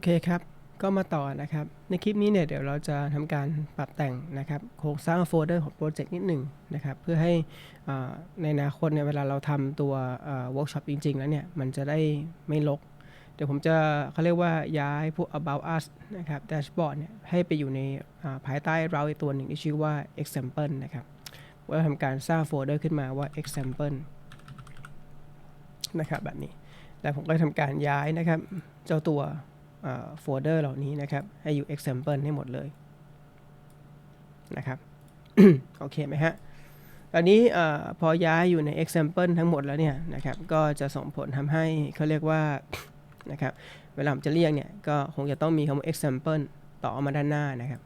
อเคครับ ก็มาต่อนะครับ ในคลิปนี้เนี่ยเดี๋ยวเราจะทำการปรับแต่งนะครับโครงสร้างโฟลเดอร์ของโปรเจกต์นิดหนึ่งนะครับ เพื่อให้ในอนาคตเนี่ยเวลาเราทำตัวเวิร์กช็อปจริง ๆ แล้วเนี่ย มันจะได้ไม่ลก เดี๋ยวผมจะเขาเรียกว่าย้ายพวก about us นะครับแดชบอร์ดเนี่ยให้ไปอยู่ในภายใต้เราอีกตัวหนึ่งที่ชื่อว่า example นะครับว่าทำการสร้างโฟลเดอร์ขึ้นมาว่า example นะครับแบบนี้ แล้วผมก็ทำการย้ายนะครับ เจ้าตัว โฟลเดอร์เหล่านี้นะครับ ให้อยู่ example ให้หมดเลยนะครับ โอเคไหมฮะตอนนี้พอย้ายอยู่ใน example ทั้งหมดแล้วเนี่ยนะครับ ก็จะส่งผลทำให้เขาเรียกว่านะครับ เวลาผมจะเรียกเนี่ย ก็คงจะต้องมีคำว่า example ต่อมาด้านหน้านะครับ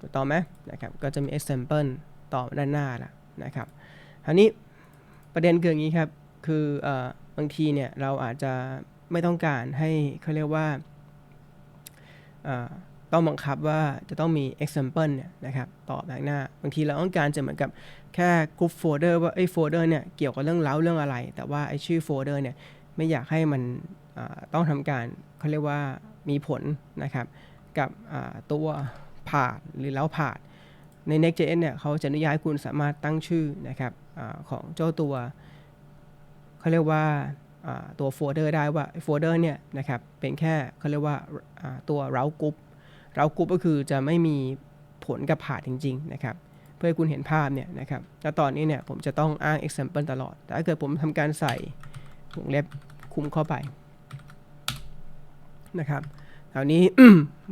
ถูกต้องไหมนะครับ ก็จะมี example ต่อด้านหน้าละนะครับคราวนี้ประเด็นคืออย่างนี้ครับ คืออบางทีเนี่ยเราอาจจะไม่ต้องการให้เขาเรียกว่าต้องบังคับว่าจะต้องมี example เนี่ยนะครับต่อแบงหน้า บางทีเราต้องการจะเหมือนกับแค่กรุ๊ปโฟลเดอร์ว่าไอ้โฟลเดอร์เนี่ยเกี่ยวกับเรื่องเล้าเรื่องอะไร แต่ว่าไอ้ชื่อโฟลเดอร์เนี่ยไม่อยากให้มันต้องทำการเขาเรียกว่ามีผลนะครับกับตัวผาดหรือเล้าผาดใน Next.js เนี่ยเขาจะอนุญาตให้คุณสามารถตั้งชื่อนะครับอของเจ้าตัว เขาเรียกว่าตัวโฟลเดอร์ได้ว่าโฟลเดอร์เนี่ยนะครับเป็นแค่เขาเรียกว่าตัว route group route group ก็คือจะไม่มีผลกับผาดจริง ๆ นะครับ เพื่อให้คุณเห็นภาพเนี่ยนะครับแล้วตอนนี้เนี่ยผมจะต้องอ้าง example ตลอด แต่ถ้าเกิดผมทำการใส่วงเล็บคุมเข้าไปนะครับคราวนี้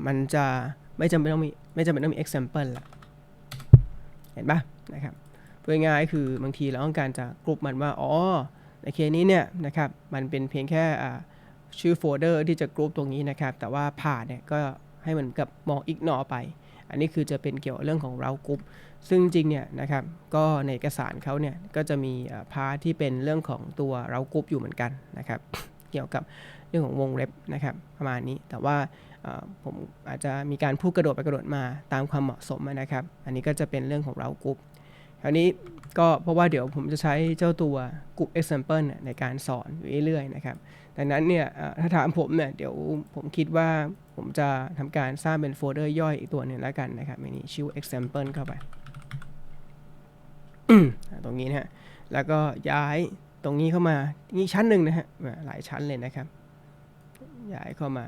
มันจะไม่จำเป็นต้องมีไม่จำเป็นต้องมี example ละเห็นปะนะครับเพื่อง่ายคือบางทีเราต้องการจะกลุ่มมันว่าอ๋อ ในเคสนี้เนี่ยนะครับมันเป็นเพียงแค่ชื่อโฟลเดอร์ที่จะกรุ๊ปตรงนี้นะครับ แต่ว่าผ่านเนี่ยก็ให้มันกับมองอีกนอไป อันนี้คือจะเป็นเกี่ยวกับเรื่องของเรากรุ๊ปซึ่งจริงเนี่ยนะครับก็ในเอกสารเขาเนี่ยก็จะมีพาร์ทที่เป็นเรื่องของตัวเรากรุ๊ปอยู่เหมือนกันนะครับ เกี่ยวกับเรื่องของวงเล็บนะครับประมาณนี้แต่ว่าผมอาจจะมีการพูดกระโดดไปกระโดดมาตามความเหมาะสมนะครับ อันนี้ก็จะเป็นเรื่องของเรากรุ๊ป คราวนี้ก็เพราะว่าเดี๋ยวผมจะใช้เจ้าตัวกรุ๊ป example ในการสอนอยู่เรื่อยๆนะครับดังนั้นเนี่ยถ้าถามผมเนี่ยเดี๋ยวผมคิดว่าผมจะทำการสร้างเป็นโฟลเดอร์ย่อยอีกตัวหนึ่งแล้วกันนะครับอันนี้ชื่อ example เข้าไปตรงนี้นะฮะแล้วก็ย้ายตรงนี้เข้ามานี่ชั้นหนึ่งนะฮะหลายชั้นเลยนะครับ ย้ายเข้ามา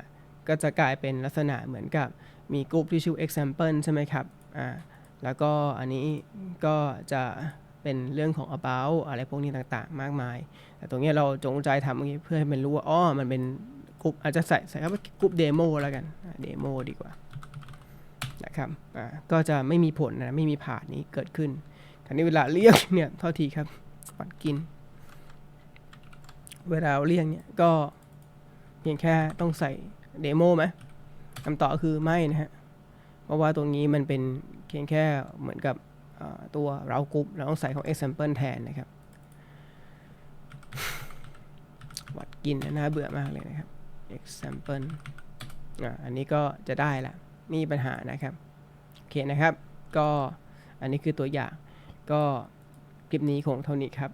ก็จะกลายเป็นลักษณะเหมือนกับมีกลุ่มที่ชื่อ example ใช่ไหมครับอ่า แล้วก็อันนี้ก็จะเป็นเรื่องของ about อะไรพวกนี้ต่างๆ มากมาย แต่ตรงนี้เราจงใจทำเพื่อให้มันรู้ว่าอ๋อมันเป็นกลุ่มอาจจะใส่ใส่คำว่ากลุ่มเดโมแล้วกันเดโมดีกว่านะครับอ่าก็จะไม่มีผลนะไม่มีผ่านนี้เกิดขึ้นคราวนี้เวลาเรียกเนี่ยโทษทีครับปัดกิน เวลาเรียกเนี่ยก็เพียงแค่ต้องใส่เดโมไหมคำตอบคือไม่นะฮะเพราะว่าตรงนี้มันเป็น พียงแค่เหมือนกับตัวเรากรุ๊ปเราต้องใส่ของ example แทนนะครับ วัดกินนะน่าเบื่อมากเลยนะครับ example อ่าอันนี้ก็จะได้ละนี่ปัญหานะครับ โอเคนะครับ ก็อันนี้คือตัวอย่าง ก็คลิปนี้คงเท่านี้ครับ